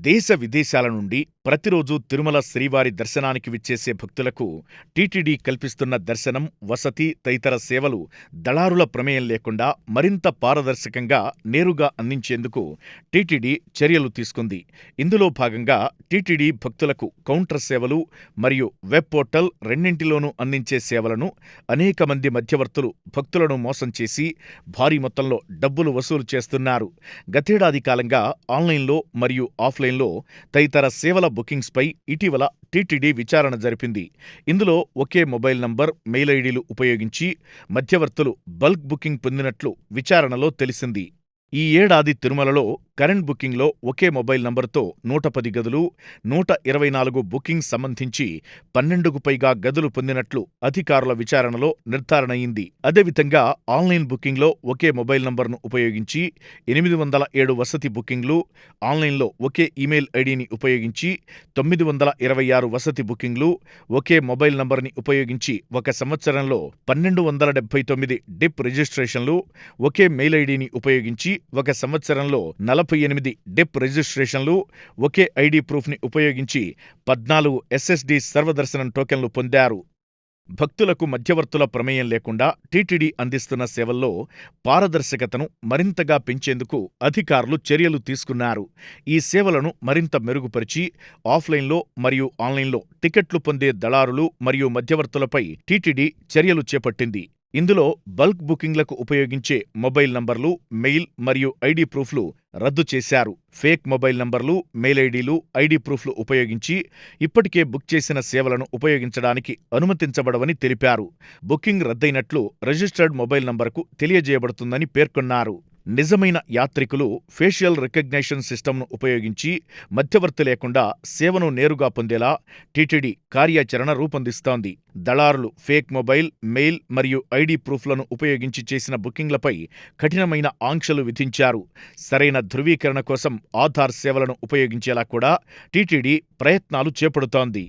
దేశ విదేశాల నుండి ప్రతిరోజు తిరుమల శ్రీవారి దర్శనానికి విచ్చేసే భక్తులకు టీటీడీ కల్పిస్తున్న దర్శనం, వసతి తదితర సేవలు దళారుల ప్రమేయం లేకుండా మరింత పారదర్శకంగా, నేరుగా అందించేందుకు టీటీడీ చర్యలు తీసుకుంది. ఇందులో భాగంగా టీటీడీ భక్తులకు కౌంటర్ సేవలు మరియు వెబ్ పోర్టల్ రెండింటిలోనూ అందించే సేవలను అనేక మంది మధ్యవర్తులు భక్తులను మోసం చేసి భారీ మొత్తంలో డబ్బులు వసూలు చేస్తున్నారు. గతేడాది కాలంగా ఆన్లైన్లో మరియు ఆఫ్లైన్లో తదితర సేవల బుకింగ్స్పై ఇటీవల టీటీడీ విచారణ జరిపింది. ఇందులో ఒకే మొబైల్ నంబర్, మెయిల్ ఐడీలు ఉపయోగించి మధ్యవర్తులు బల్క్ బుకింగ్ పొందినట్లు విచారణలో తెలిసింది. ఈ ఏడాది తిరుమలలో కరెంట్ బుకింగ్లో ఒకే మొబైల్ నంబరుతో నూట పది గదులు, నూట ఇరవై నాలుగు బుకింగ్ సంబంధించి పన్నెండుకు పైగా గదులు పొందినట్లు అధికారుల విచారణలో నిర్ధారణయింది. అదేవిధంగా ఆన్లైన్ బుకింగ్లో ఒకే మొబైల్ నంబర్ను ఉపయోగించి ఎనిమిది వందల ఏడు వసతి బుకింగ్లు, ఆన్లైన్లో ఒకే ఇమెయిల్ ఐడిని ఉపయోగించి తొమ్మిది వందల ఇరవై ఆరు వసతి బుకింగ్లు, ఒకే మొబైల్ నంబర్ని ఉపయోగించి ఒక సంవత్సరంలో పన్నెండు వందల డెబ్బై తొమ్మిది డిప్ రిజిస్ట్రేషన్లు, ఒకే మెయిల్ ఐడిని ఉపయోగించి ఒక సంవత్సరంలో నలభై ఎనిమిది డిప్ రిజిస్ట్రేషన్లు, ఒకే ఐడి ప్రూఫ్ని ఉపయోగించి పద్నాలుగు ఎస్ఎస్డి సర్వదర్శనం టోకెన్లు పొందారు. భక్తులకు మధ్యవర్తుల ప్రమేయం లేకుండా టీటీడీ అందిస్తున్న సేవల్లో పారదర్శకతను మరింతగా పెంచేందుకు అధికారులు చర్యలు తీసుకున్నారు. ఈ సేవలను మరింత మెరుగుపరిచి ఆఫ్లైన్లో మరియు ఆన్లైన్లో టికెట్లు పొందే దళారులు మరియు మధ్యవర్తులపై టీటీడీ చర్యలు చేపట్టింది. ఇందులో బల్క్ బుకింగ్లకు ఉపయోగించే మొబైల్ నంబర్లు, మెయిల్ మరియు ఐడీ ప్రూఫ్లు రద్దు చేశారు. ఫేక్ మొబైల్ నంబర్లు, మెయిల్ ఐడీలు, ఐడి ప్రూఫ్లు ఉపయోగించి ఇప్పటికే బుక్ చేసిన సేవలను ఉపయోగించడానికి అనుమతించబడవని తెలిపారు. బుకింగ్ రద్దయినట్లు రిజిస్టర్డ్ మొబైల్ నంబరుకు తెలియజేయబడుతుందని పేర్కొన్నారు. నిజమైన యాత్రికులు ఫేషియల్ రికగ్నిషన్ సిస్టమ్ను ఉపయోగించి మధ్యవర్తి లేకుండా సేవను నేరుగా పొందేలా టీటీడీ కార్యాచరణ రూపొందిస్తోంది. దళారులు ఫేక్ మొబైల్, మెయిల్ మరియు ఐడీ ప్రూఫ్లను ఉపయోగించి చేసిన బుకింగ్లపై కఠినమైన ఆంక్షలు విధించారు. సరైన ధృవీకరణ కోసం ఆధార్ సేవలను ఉపయోగించేలా కూడా టీటీడీ ప్రయత్నాలు చేపడుతోంది.